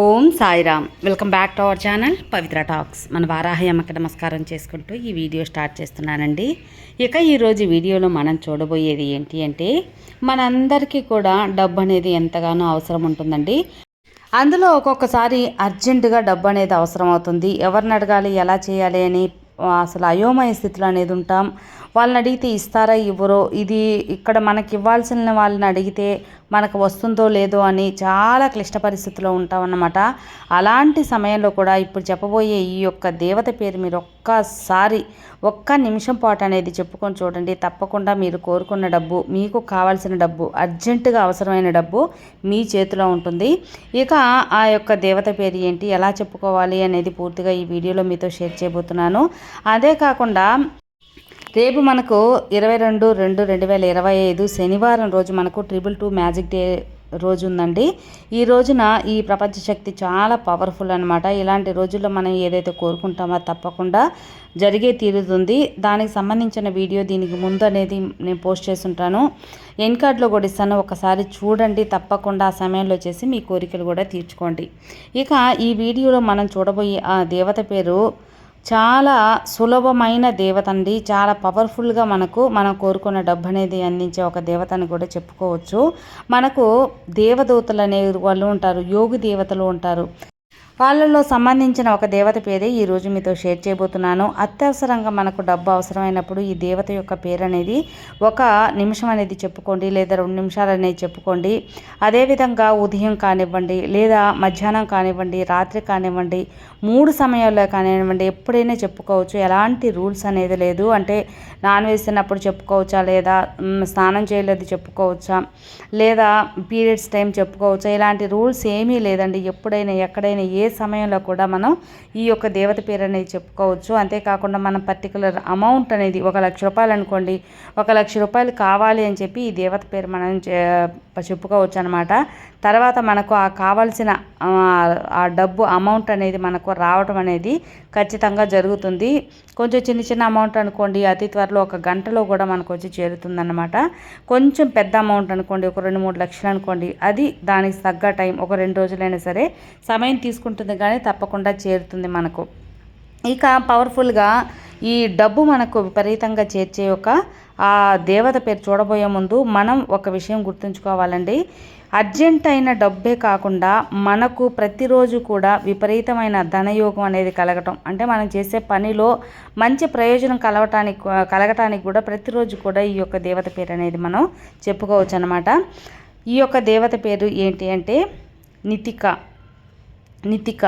Om Sairam. Welcome back to our channel Pavitra talks మన వారాహి అమ్మకి నమస్కారం చేసుకుంటూ ఈ వీడియో స్టార్ట్ చేస్తున్నానండి. ఇక ఈరోజు వీడియోలో మనం చూడబోయేది ఏంటి అంటే మనందరికీ కూడా డబ్బు అనేది ఎంతగానో అవసరం ఉంటుందండి. అందులో ఒక్కొక్కసారి అర్జెంటుగా డబ్బు అనేది అవసరం అవుతుంది. ఎవరిని అడగాలి ఎలా చేయాలి అని అసలు అయోమయ స్థితిలో అనేది ఉంటాం. వాళ్ళని అడిగితే ఇస్తారా ఇవ్వరో? ఇది ఇక్కడ మనకి ఇవ్వాల్సిన వాళ్ళని అడిగితే మనకు వస్తుందో లేదో అని చాలా క్లిష్ట పరిస్థితిలో ఉంటామన్నమాట. అలాంటి సమయంలో కూడా ఇప్పుడు చెప్పబోయే ఈ యొక్క దేవత పేరు మీరు ఒక్కసారి ఒక్క నిమిషం పాటు అనేది చెప్పుకొని చూడండి. తప్పకుండా మీరు కోరుకున్న డబ్బు మీకు కావాల్సిన డబ్బు అర్జెంటుగా అవసరమైన డబ్బు మీ చేతిలో ఉంటుంది. ఇక ఆ యొక్క దేవత పేరు ఏంటి ఎలా చెప్పుకోవాలి అనేది పూర్తిగా ఈ వీడియోలో మీతో షేర్ చేయబోతున్నాను. అదే కాకుండా రేపు మనకు ఇరవై రెండు రెండు రెండు వేల ఇరవై ఐదు శనివారం రోజు మనకు ట్రిపుల్ టూ మ్యాజిక్ డే రోజు ఉందండి. ఈ రోజున ఈ ప్రపంచ శక్తి చాలా పవర్ఫుల్ అనమాట ఇలాంటి రోజుల్లో మనం ఏదైతే కోరుకుంటామో తప్పకుండా జరిగే తీరుతుంది. దానికి సంబంధించిన వీడియో దీనికి ముందు అనేది నేను పోస్ట్ చేస్తుంటాను. ఎన్ కార్డ్లో కూడా ఇస్తాను. ఒకసారి చూడండి. తప్పకుండా ఆ సమయంలో చేసి మీ కోరికలు కూడా తీర్చుకోండి. ఇక ఈ వీడియోలో మనం చూడబోయే ఆ దేవత పేరు చాలా సులభమైన దేవత అండి చాలా పవర్ఫుల్గా మనకు మనం కోరుకున్న డబ్బు అనేది అందించే ఒక దేవతని కూడా చెప్పుకోవచ్చు. మనకు దేవదూతలు అనే వాళ్ళు ఉంటారు యోగి దేవతలు ఉంటారు. వాళ్ళల్లో సంబంధించిన ఒక దేవత పేరే ఈరోజు మీతో షేర్ చేయబోతున్నాను. అత్యవసరంగా మనకు డబ్బు అవసరమైనప్పుడు ఈ దేవత యొక్క పేరు అనేది ఒక నిమిషం అనేది చెప్పుకోండి లేదా రెండు నిమిషాలు అనేది చెప్పుకోండి. అదేవిధంగా ఉదయం కానివ్వండి లేదా మధ్యాహ్నం కానివ్వండి రాత్రి కానివ్వండి మూడు సమయాల్లో కానివ్వండి ఎప్పుడైనా చెప్పుకోవచ్చు. ఎలాంటి రూల్స్ అనేది లేదు. అంటే నాన్ వెజ్ తిన్నప్పుడు చెప్పుకోవచ్చా లేదా స్నానం చేయలేదు చెప్పుకోవచ్చా లేదా పీరియడ్స్ టైం చెప్పుకోవచ్చా ఇలాంటి రూల్స్ ఏమీ లేదండి. ఎప్పుడైనా ఎక్కడైనా ఏ సమయంలో కూడా మనం ఈ యొక్క దేవత పేరు అనేది చెప్పుకోవచ్చు. అంతేకాకుండా మనం పర్టికులర్ అమౌంట్ అనేది ఒక లక్ష రూపాయలు అనుకోండి ఒక లక్ష రూపాయలు కావాలి అని చెప్పి ఈ దేవత పేరు మనం చెప్పుకోవచ్చు అనమాట తర్వాత మనకు ఆ కావాల్సిన ఆ డబ్బు అమౌంట్ అనేది మనకు రావడం అనేది ఖచ్చితంగా జరుగుతుంది. కొంచెం చిన్న చిన్న అమౌంట్ అనుకోండి అతి త్వరలో ఒక గంటలో కూడా మనకు వచ్చి చేరుతుందన్నమాట. కొంచెం పెద్ద అమౌంట్ అనుకోండి ఒక రెండు మూడు లక్షలు అనుకోండి అది దానికి తగ్గ టైం ఒక రెండు రోజులైనా సరే సమయం తీసుకుంటుంది. కానీ తప్పకుండా చేరుతుంది మనకు. ఇక పవర్ఫుల్గా ఈ డబ్బు మనకు విపరీతంగా చేర్చే ఒక ఆ దేవత పేరు చూడబోయే ముందు మనం ఒక విషయం గుర్తుంచుకోవాలండి. అర్జెంట్ అయిన డబ్బే కాకుండా మనకు ప్రతిరోజు కూడా విపరీతమైన ధనయోగం అనేది కలగటం. అంటే మనం చేసే పనిలో మంచి ప్రయోజనం కలవటానికి కలగటానికి కూడా ప్రతిరోజు కూడా ఈ యొక్క దేవత పేరు అనేది మనం చెప్పుకోవచ్చు అనమాట ఈ యొక్క దేవత పేరు ఏంటి అంటే నితిక. నితిక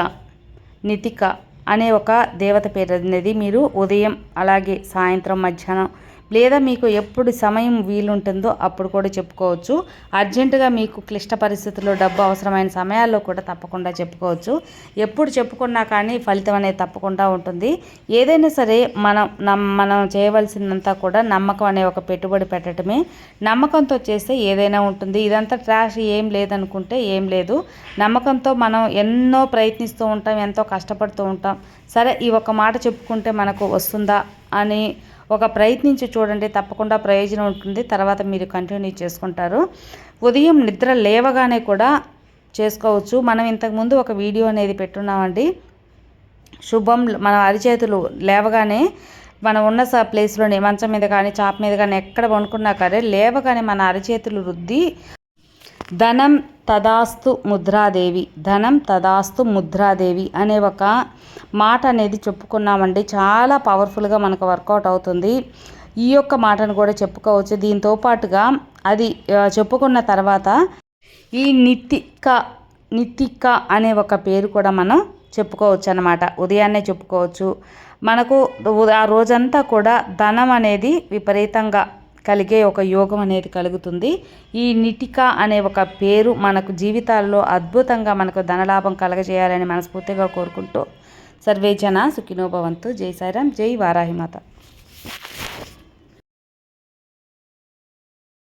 నితిక అనే ఒక దేవత పేరు అనేది మీరు ఉదయం అలాగే సాయంత్రం మధ్యాహ్నం లేదా మీకు ఎప్పుడు సమయం వీలుంటుందో అప్పుడు కూడా చెప్పుకోవచ్చు. అర్జెంటుగా మీకు క్లిష్ట పరిస్థితుల్లో డబ్బు అవసరమైన సమయాల్లో కూడా తప్పకుండా చెప్పుకోవచ్చు. ఎప్పుడు చెప్పుకున్నా కానీ ఫలితం అనేది తప్పకుండా ఉంటుంది. ఏదైనా సరే మనం మనం చేయవలసిందంతా కూడా నమ్మకం అనే ఒక పెట్టుబడి పెట్టడమే. నమ్మకంతో చేస్తే ఏదైనా ఉంటుంది. ఇదంతా ట్రాష్ ఏం లేదనుకుంటే ఏం లేదు. నమ్మకంతో మనం ఎన్నో ప్రయత్నిస్తూ ఉంటాం ఎంతో కష్టపడుతూ ఉంటాం. సరే ఈ ఒక మాట చెప్పుకుంటే మనకు వస్తుందా అని ఒక ప్రయత్నించి చూడండి తప్పకుండా ప్రయోజనం ఉంటుంది. తర్వాత మీరు కంటిన్యూ చేసుకుంటారు. ఉదయం నిద్ర లేవగానే కూడా చేసుకోవచ్చు. మనం ఇంతకుముందు ఒక వీడియో అనేది పెట్టున్నామండి. శుభం మన అరిచేతులు లేవగానే మనం ఉన్న ప్లేస్లోనే మంచం మీద కానీ చాప మీద కానీ ఎక్కడ వండుకున్నా కానీ లేవగానే మన అరిచేతులు రుద్ది ధనం తదాస్తు ముద్రాదేవి. ధనం తదాస్తు ముద్రాదేవి అనే ఒక మాట అనేది చెప్పుకున్నామండి. చాలా పవర్ఫుల్గా మనకు వర్కౌట్ అవుతుంది. ఈ యొక్క మాటను కూడా చెప్పుకోవచ్చు. దీంతో పాటుగా అది చెప్పుకున్న తర్వాత ఈ నిత్తిక నిత్తిక అనే ఒక పేరు కూడా మనం చెప్పుకోవచ్చు అనమాట ఉదయాన్నే చెప్పుకోవచ్చు. మనకు ఆ రోజంతా కూడా ధనం అనేది విపరీతంగా కలిగే ఒక యోగం అనేది కలుగుతుంది. ఈ నిటిక అనే ఒక పేరు మనకు జీవితాల్లో అద్భుతంగా మనకు ధనలాభం కలగజేయాలని మనస్ఫూర్తిగా కోరుకుంటూ సర్వే జన సుఖినోభవంతు జై సైరామ్ జై వారాహిమాత.